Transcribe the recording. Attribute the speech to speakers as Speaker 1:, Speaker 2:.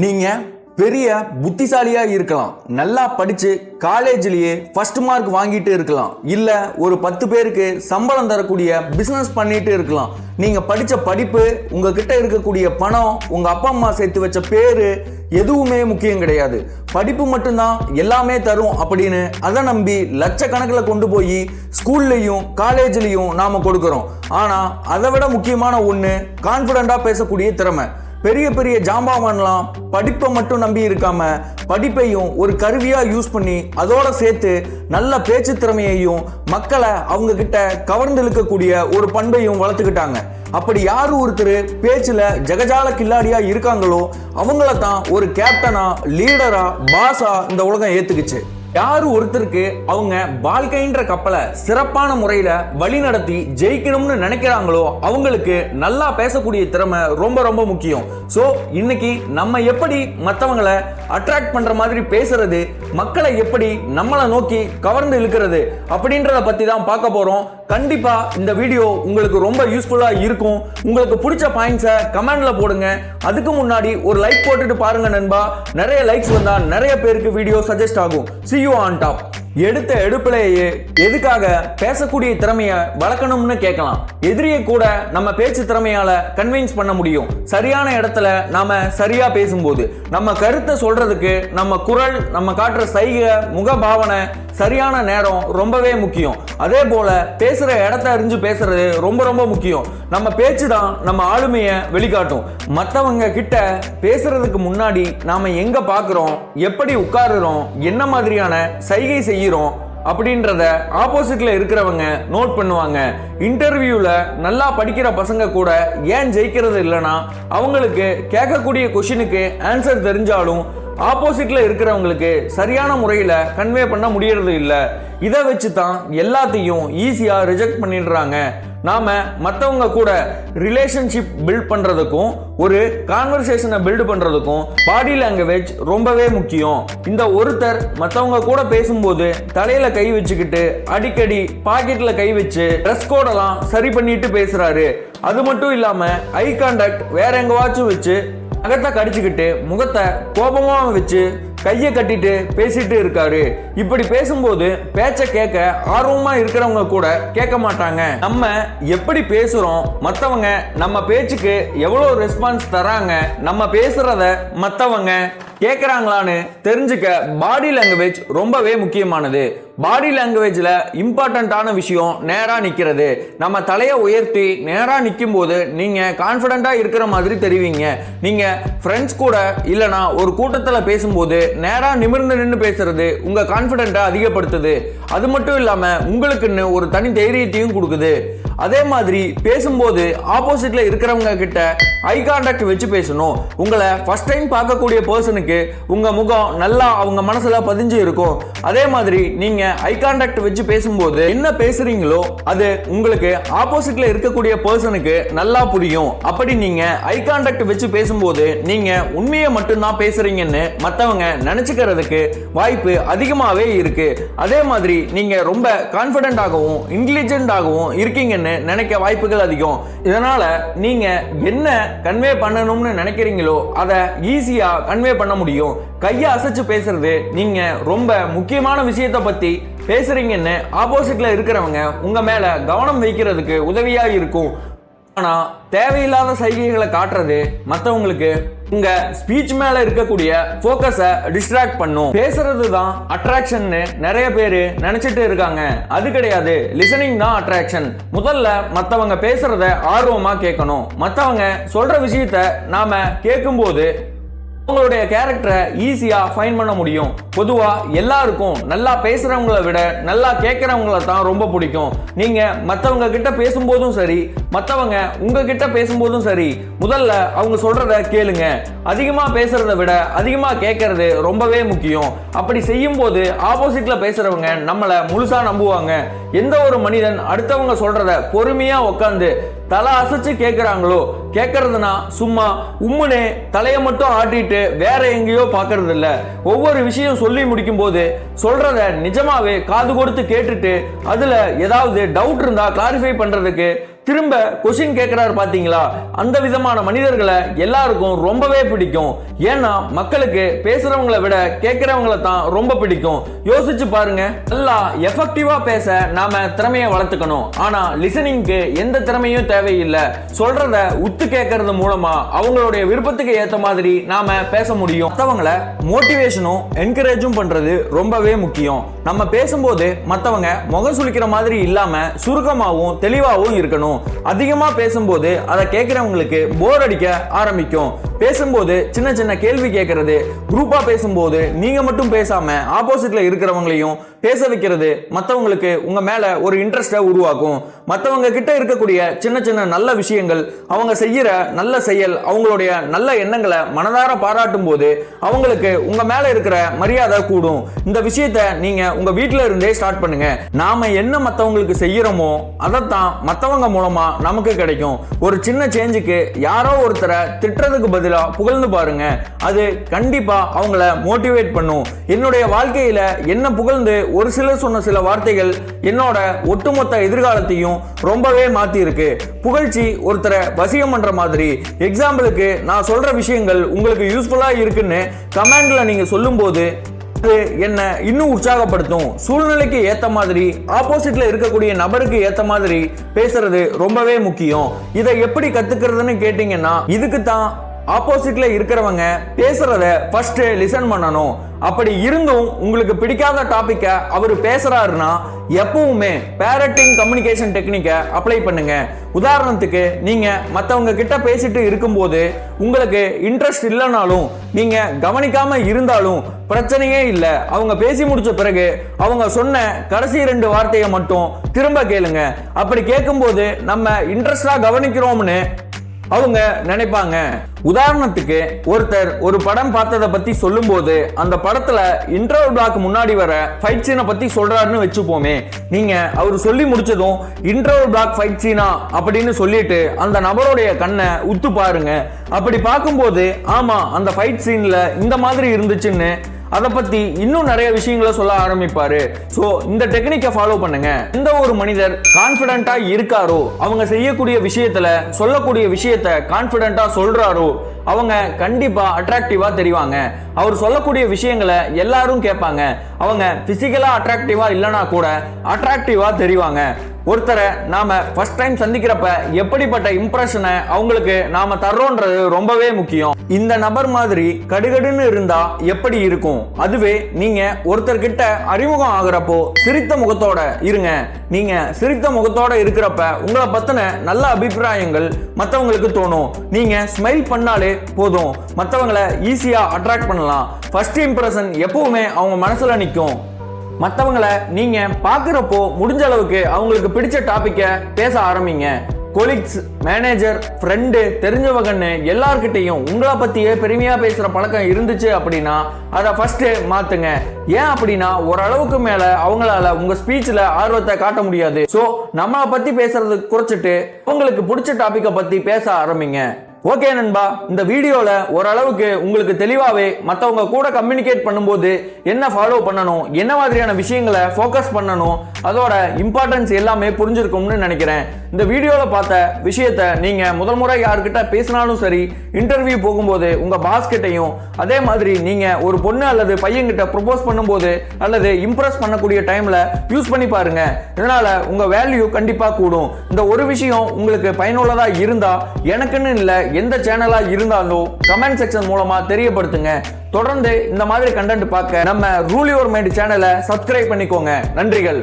Speaker 1: நீங்க பெரிய புத்திசாலியா இருக்கலாம். நல்லா படிச்சு காலேஜ்லயே ஃபர்ஸ்ட் மார்க் வாங்கிட்டு இருக்கலாம். இல்ல ஒரு பத்து பேருக்கு சம்பளம் தரக்கூடிய பிசினஸ் பண்ணிட்டு இருக்கலாம். நீங்க படிச்ச படிப்பு உங்ககிட்ட இருக்கக்கூடிய பணம் உங்க அப்பா அம்மா சேர்த்து வச்ச பேரு எதுவுமே முக்கியம் கிடையாது. படிப்பு மட்டும்தான் எல்லாமே தரும் அப்படின்னு அதை நம்பி லட்சக்கணக்கில் கொண்டு போய் ஸ்கூல்லையும் காலேஜ்லையும் நாம கொடுக்குறோம். ஆனா அதை விட முக்கியமான ஒன்று கான்ஃபிடண்டா பேசக்கூடிய திறமை. பெரிய பெரிய ஜாம்பவான்லாம் படிப்பை மட்டும் நம்பி இருக்காம படிப்பையும் ஒரு கருவியாக யூஸ் பண்ணி அதோட சேர்த்து நல்ல பேச்சு திறமையையும் மக்களை அவங்க கிட்ட கவர்ந்து இழுக்கக்கூடிய ஒரு பண்பையும் வளர்த்துக்கிட்டாங்க. அப்படி யார் ஒருத்தர் பேச்சில் ஜெகஜால கில்லாடியாக இருக்காங்களோ அவங்கள தான் ஒரு கேப்டனா லீடரா பாஸா இந்த உலகம் ஏற்றுக்குச்சு யார் ஒருத்தருக்கு அவங்க வாழ்க்கைன்ற கப்பலை சிறப்பான முறையில் வழி நடத்தி ஜெயிக்கணும்னு நினைக்கிறாங்களோ அவங்களுக்கு நல்லா பேசக்கூடிய திறமை ரொம்ப ரொம்ப முக்கியம். ஸோ இன்னைக்கு நம்ம எப்படி மற்றவங்களை அட்ராக்ட் பண்ணுற மாதிரி பேசுறது மக்களை எப்படி நம்மளை நோக்கி கவர்ந்து இழுக்கிறது அப்படின்றத பத்தி தான் பார்க்க போறோம். கண்டிப்பா இந்த வீடியோ உங்களுக்கு ரொம்ப யூஸ்ஃபுல்லா இருக்கும். உங்களுக்கு பிடிச்ச பாயிண்ட்ஸை கமெண்ட்ல போடுங்க. அதுக்கு முன்னாடி ஒரு லைக் போட்டுட்டு பாருங்க நண்பா. நிறைய லைக்ஸ் வந்தா நிறைய பேருக்கு வீடியோ சஜஸ்ட் ஆகும். சி யூ ஆன் டாப் எடுத்த எடுப்பிலேயே எதுக்காக பேசக்கூடிய திறமையை வளர்க்கணும்னு கேட்கலாம். எதிரியை கூட நம்ம பேச்சு திறமையால கன்வின்ஸ் பண்ண முடியும். சரியான இடத்துல நாம சரியா பேசும்போது நம்ம கருத்தை சொல்றதுக்கு நம்ம குரல் நம்ம காட்டுற சைகை முகபாவனை சரியான நேரம் ரொம்பவே முக்கியம். அதே போல பேசுற இடத்த அறிஞ்சு பேசுறது ரொம்ப ரொம்ப முக்கியம். நம்ம பேச்சு தான் நம்ம ஆளுமையை வெளிக்காட்டும். மற்றவங்க கிட்ட பேசுறதுக்கு முன்னாடி நாம எங்க பார்க்குறோம் எப்படி உட்காருறோம் என்ன மாதிரியான சைகை செய்கிறோம் அப்படின்றத ஆப்போசிட்ல இருக்கிறவங்க நோட் பண்ணுவாங்க. இன்டர்வியூல நல்லா படிக்கிற பசங்க கூட ஏன் ஜெயிக்கிறது இல்லைன்னா அவங்களுக்கு கேட்கக்கூடிய கொஷினுக்கு ஆன்சர் தெரிஞ்சாலும் ஆப்போசிட்ல இருக்கிறவங்களுக்கு சரியான முறையில் கன்வே பண்ண முடியறது இல்லை. இதை வச்சு தான் எல்லாத்தையும் ஈஸியாக ரிஜெக்ட் பண்ணிடுறாங்க. நாம மற்றவங்க கூட ரிலேஷன்ஷிப் பில்ட் பண்ணுறதுக்கும் ஒரு கான்வர்சேஷனை பில்டு பண்ணுறதுக்கும் பாடி லாங்குவேஜ் ரொம்பவே முக்கியம். இந்த ஒருத்தர் மற்றவங்க கூட பேசும்போது தலையில கை வச்சுக்கிட்டு அடிக்கடி பாக்கெட்ல கை வச்சு ட்ரெஸ் கோடெல்லாம் சரி பண்ணிட்டு பேசுறாரு. அது மட்டும் இல்லாம ஐ கான்டாக்ட் வேற எங்கவாச்சும் வச்சு அகத்தை கடிச்சுக்கிட்டு முகத்தை கோபமாக வச்சு கையை கட்டிட்டு பேசிட்டு இருக்காரு. இப்படி பேசும்போது பேச்சை கேட்க ஆர்வமா இருக்கிறவங்க கூட கேட்க மாட்டாங்க. நம்ம எப்படி பேசுறோம்? மற்றவங்க நம்ம பேச்சுக்கு எவ்வளோ ரெஸ்பான்ஸ் தராங்க? நம்ம பேசுறத மற்றவங்க கேட்குறாங்களான்னு தெரிஞ்சுக்க பாடி லாங்குவேஜ் ரொம்பவே முக்கியமானது. பாடி லாங்குவேஜில் இம்பார்ட்டண்ட்டான விஷயம் நேராக நிற்கிறது நம்ம தலையை உயர்த்தி நேராக நிற்கும் போது நீங்கள் கான்ஃபிடண்ட்டாக இருக்கிற மாதிரி தெரிவிங்க. நீங்கள் ஃப்ரெண்ட்ஸ் கூட இல்லைனா ஒரு கூட்டத்தில் பேசும்போது நேராக நிமிர்ந்து நின்று பேசுறது உங்கள் கான்ஃபிடென்ட்டை அதிகப்படுத்துது. அது மட்டும் இல்லாமல் உங்களுக்குன்னு ஒரு தனி தைரியத்தையும் கொடுக்குது. அதே மாதிரி பேசும்போது ஆப்போசிட்ல இருக்கிறவங்க கிட்ட ஐ கான்டாக்ட் வச்சு பேசணும். உங்களை ஃபர்ஸ்ட் டைம் பார்க்கக்கூடிய பர்சனுக்கு உங்க முகம் நல்லா அவங்க மனசுல பதிஞ்சு இருக்கும். அதே மாதிரி நீங்க ஐ கான்டாக்ட் வச்சு பேசும்போது என்ன பேசுறீங்களோ அது உங்களுக்கு ஆப்போசிட்ல இருக்கக்கூடிய பர்சனுக்கு நல்லா புரியும். அப்படி நீங்க ஐ கான்டாக்ட் வச்சு பேசும்போது நீங்க உண்மையை மட்டும்தான் பேசுறீங்கன்னு மற்றவங்க நினைச்சுக்கிறதுக்கு வாய்ப்பு அதிகமாகவே இருக்கு. அதே மாதிரி நீங்க ரொம்ப கான்ஃபிடென்ட்டாகவும் இன்டெலிஜென்ட்டாகவும் இருக்கீங்கன்னு நினைக்க வாய்ப்புகள் அதிகம். இதனால நீங்க என்ன கன்வே பண்ணணும்னு நினைக்கிறீங்களோ அதை ஈஸியா கன்வே பண்ண முடியும். கையை அசைச்சு பேசுறது நீங்க ரொம்ப முக்கியமான விஷயத்தை பத்தி பேசுறீங்கன்னு ஆப்போசிட்ல இருக்கிறவங்க உங்க மேல கவனம் வைக்கிறதுக்கு உதவியா இருக்கும். ஆனால் தேவையில்லாத சைகைகளை காட்டுறது மற்றவங்களுக்கு உங்க ஸ்பீச் மேல இருக்கக்கூடிய ஃபோக்கஸை டிஸ்ட்ராக்ட் பண்ணும். பேசுறது தான் அட்ராக்ஷன்னு நிறைய பேர் நினைச்சிட்டு இருக்காங்க. அது கிடையாது. லிசனிங் தான் அட்ராக்ஷன் முதல்ல மற்றவங்க பேசுறத ஆர்வமா கேட்கணும். மற்றவங்க சொல்ற விஷயத்த நாம கேட்கும்போது உங்களுடைய கேரக்டரை ஈஸியாக ஃபைன் பண்ண முடியும். பொதுவாக எல்லாருக்கும் நல்லா பேசுகிறவங்கள விட நல்லா கேட்குறவங்கள தான் ரொம்ப பிடிக்கும். நீங்கள் மற்றவங்க கிட்ட பேசும்போதும் சரி மற்றவங்க உங்ககிட்ட பேசும்போதும் சரி முதல்ல அவங்க சொல்கிறத கேளுங்க. அதிகமாக பேசுகிறத விட அதிகமாக கேட்கறது ரொம்பவே முக்கியம். அப்படி செய்யும்போது ஆப்போசிட்டில் பேசுகிறவங்க நம்மளை முழுசாக நம்புவாங்க. எந்த ஒரு மனிதன் அடுத்தவங்க சொல்கிறத பொறுமையாக உட்காந்து தலை அசைச்சு கேட்குறாங்களோ கேட்கறதுனா சும்மா உம்முனே தலையை மட்டும் ஆட்டிட்டு வேற எங்கேயோ பார்க்கறது இல்ல ஒவ்வொரு விஷயம் சொல்லி முடிக்கும் போது சொல்றத நிஜமாவே காது கொடுத்து கேட்டுட்டு அதுல ஏதாவது டவுட் இருந்தா கிளாரிஃபை பண்றதுக்கு திரும்ப கொஷின் கேட்குறாரு பார்த்தீங்களா அந்த விதமான மனிதர்களை எல்லாருக்கும் ரொம்பவே பிடிக்கும். ஏன்னா மக்களுக்கு பேசுகிறவங்கள விட கேட்குறவங்கள தான் ரொம்ப பிடிக்கும். யோசிச்சு பாருங்க. நல்லா எஃபெக்டிவா பேச நாம திறமையை வளர்த்துக்கணும். ஆனா லிசனிங்க்கு எந்த திறமையும் தேவையில்லை. சொல்றத உத்து கேட்கறது மூலமா அவங்களுடைய விருப்பத்துக்கு ஏத்த மாதிரி நாம பேச முடியும். மற்றவங்களை மோட்டிவேஷனும் என்கரேஜும் பண்றது ரொம்பவே முக்கியம். நம்ம பேசும்போது மற்றவங்க முகம் சுளிக்கிற மாதிரி இல்லாம சுருக்கமாகவும் தெளிவாகவும் இருக்கணும். அதிகமாக பேசும்போது அதை கேட்கிறவங்களுக்கு போர் அடிக்க ஆரம்பிக்கும். பேசும்போது சின்ன சின்ன கேள்வி கேட்கறது குரூப்பா பேசும்போது நீங்க மட்டும் பேசாம ஆப்போசிட்ல இருக்கிறவங்களையும் பேச வைக்கிறது மற்றவங்களுக்கு உங்க மேல ஒரு இன்ட்ரெஸ்டை உருவாக்கும். மற்றவங்க கிட்ட இருக்கக்கூடிய சின்ன சின்ன நல்ல விஷயங்கள் அவங்க செய்யற நல்ல செயல் அவங்களுடைய நல்ல எண்ணங்களை மனதார பாராட்டும் போது அவங்களுக்கு உங்க மேல இருக்கிற மரியாதை கூடும். இந்த விஷயத்த நீங்க உங்க வீட்டில் இருந்தே ஸ்டார்ட் பண்ணுங்க. நாம என்ன மற்றவங்களுக்கு செய்யறோமோ அதைத்தான் மற்றவங்க மூலமா நமக்கு கிடைக்கும். ஒரு சின்ன சேஞ்சுக்கு யாரோ ஒருத்தரை திட்டுறதுக்கு பதில் புகழ்ந்து பாருங்க. அது கண்டிப்பா அவங்கள மோட்டிவேட் பண்ணும். என்னுடைய வாழ்க்கையில என்ன புகழ்ந்து ஒரு சிலர் சொன்ன சில வார்த்தைகள் என்னோட ஒட்டுமொத்த எதிர்காலத்தையும் ரொம்பவே மாத்தி இருக்கு புகழ்ச்சி ஒருத்தரை வசியம் பண்ற மாதிரி. எக்ஸாம்பிளுக்கு நான் சொல்ற விஷயங்கள் உங்களுக்கு யூஸ்ஃபுல்லா இருக்குன்னு கமெண்டில் நீங்க சொல்லும்போது அது என்னை இன்னும் உற்சாகப்படுத்தும். சூழ்நிலைக்கு ஏற்ற மாதிரி ஆப்போசிட்ல இருக்கக்கூடிய நபருக்கு ஏற்ற மாதிரி பேசுறது ரொம்பவே முக்கியம். இதை எப்படி கத்துக்கிறதுன்னு கேட்டீங்கன்னா இதுக்கு தான் ஆப்போசிட்ல இருக்கிறவங்க பேசுறத ஃபர்ஸ்ட் லிசன் பண்ணணும். அப்படி இருந்தும் உங்களுக்கு பிடிக்காத டாபிக்க அவர் பேசுறாருன்னா எப்பவுமே பேரட்டிங் கம்யூனிகேஷன் டெக்னிக்கை அப்ளை பண்ணுங்க. உதாரணத்துக்கு நீங்க மற்றவங்க கிட்ட பேசிட்டு இருக்கும்போது உங்களுக்கு இன்ட்ரெஸ்ட் இல்லைனாலும் நீங்க கவனிக்காம இருந்தாலும் பிரச்சனையே இல்லை. அவங்க பேசி முடிச்ச பிறகு அவங்க சொன்ன கடைசி ரெண்டு வார்த்தையை மட்டும் திரும்ப கேளுங்க. அப்படி கேட்கும்போது நம்ம இன்ட்ரெஸ்டா கவனிக்கிறோம்னு அவங்க நினைப்பாங்க. உதாரணத்துக்கு ஒருத்தர் ஒரு படம் பார்த்ததை பத்தி சொல்லும்போது அந்த படத்துல இன்டர்வல் பிளாக் முன்னாடி வர ஃபைட் சீனை பத்தி சொல்றாருன்னு வச்சுப்போமே. நீங்க அவர் சொல்லி முடிச்சதும் இன்டர்வல் பிளாக் ஃபைட் சீனா அப்படின்னு சொல்லிட்டு அந்த நபருடைய கண்ணை உத்து பாருங்க. அப்படி பார்க்கும்போது ஆமா அந்த ஃபைட் சீன்ல இந்த மாதிரி இருந்துச்சுன்னு அதை பத்தி இன்னும் நிறைய விஷயங்களை சொல்ல ஆரம்பிப்பாரு. ஸோ இந்த டெக்னிக்கை ஃபாலோ பண்ணுங்க. எந்த ஒரு மனிதர் கான்ஃபிடென்ட்டா இருக்காரோ அவங்க செய்யக்கூடிய விஷயத்துல சொல்லக்கூடிய விஷயத்த கான்ஃபிடென்ட்டா சொல்றாரோ அவங்க கண்டிப்பா அட்ராக்டிவா தெரிவாங்க. அவர் சொல்லக்கூடிய விஷயங்களை எல்லாரும் கேட்பாங்க. அவங்க பிசிக்கலா அட்ராக்டிவாக இல்லைனா கூட அட்ராக்டிவாக தெரிவாங்க. ஒருத்தரை நாம் ஃபஸ்ட் டைம் சந்திக்கிறப்ப எப்படிப்பட்ட இம்ப்ரெஷனை அவங்களுக்கு நாம் தர்றோன்றது ரொம்பவே முக்கியம். இந்த நபர் மாதிரி கடுகடுன்னு இருந்தா எப்படி இருக்கும்? அதுவே நீங்க ஒருத்தர்கிட்ட அறிமுகம் ஆகுறப்போ சிரித்த முகத்தோட இருங்க. நீங்க சிரித்த முகத்தோட இருக்கிறப்ப உங்களை பத்தின நல்ல அபிப்பிராயங்கள் மற்றவங்களுக்கு தோணும். நீங்க ஸ்மைல் பண்ணாலே போதும். மற்றவங்களை ஈஸியாக அட்ராக்ட் பண்ணலாம். ஃபர்ஸ்ட் இம்ப்ரெஷன் எப்பவுமே அவங்க மனசில் நிற்கும் மற்றவங்களை நீங்கள் பார்க்குறப்போ முடிஞ்ச அளவுக்கு அவங்களுக்கு பிடிச்ச டாப்பிக்கை பேச ஆரம்பிங்க. கொலீக்ஸ் மேனேஜர் ஃப்ரெண்டு தெரிஞ்சவங்கன்னு எல்லார்கிட்டையும் உங்களை பற்றியே பெருமையாக பேசுகிற பழக்கம் இருந்துச்சு அப்படின்னா அதை ஃபஸ்ட்டு மாற்றுங்க ஏன் அப்படின்னா ஓரளவுக்கு மேலே அவங்களால உங்கள் ஸ்பீச்சில் ஆர்வத்தை காட்ட முடியாது. ஸோ நம்மளை பற்றி பேசுறது குறைச்சிட்டு உங்களுக்கு பிடிச்ச டாப்பிக்கை பற்றி பேச ஆரம்பிங்க. ஓகே நண்பா இந்த வீடியோவில் ஓரளவுக்கு உங்களுக்கு தெளிவாகவே மற்றவங்க கூட கம்யூனிகேட் பண்ணும்போது என்ன ஃபாலோ பண்ணணும் என்ன மாதிரியான விஷயங்களை ஃபோக்கஸ் பண்ணணும் அதோட இம்பார்ட்டன்ஸ் எல்லாமே புரிஞ்சிருக்கும்னு நினைக்கிறேன். இந்த வீடியோவில் பார்த்த விஷயத்த நீங்கள் முதல் முறை யார்கிட்ட பேசினாலும் சரி இன்டர்வியூ போகும்போது உங்கள் பாஸ்கிட்டையும் அதே மாதிரி நீங்கள் ஒரு பொண்ணு அல்லது பையன்கிட்ட ப்ரொபோஸ் பண்ணும்போது அல்லது இம்ப்ரெஸ் பண்ணக்கூடிய டைமில் யூஸ் பண்ணி பாருங்கள் இதனால் உங்கள் வேல்யூ கண்டிப்பாக கூடும். இந்த ஒரு விஷயம் உங்களுக்கு பயனுள்ளதாக இருந்தால் எனக்குன்னு இல்லை எந்த சேனலா இருந்தாலும் கமெண்ட் செக்ஷன் மூலமா தெரியப்படுத்துங்க. தொடர்ந்து இந்த மாதிரி கண்டென்ட் பார்க்க நம்ம ரூல் யுவர் மைண்ட் சேனலை சப்ஸ்கிரைப் பண்ணிக்கோங்க. நன்றிகள்.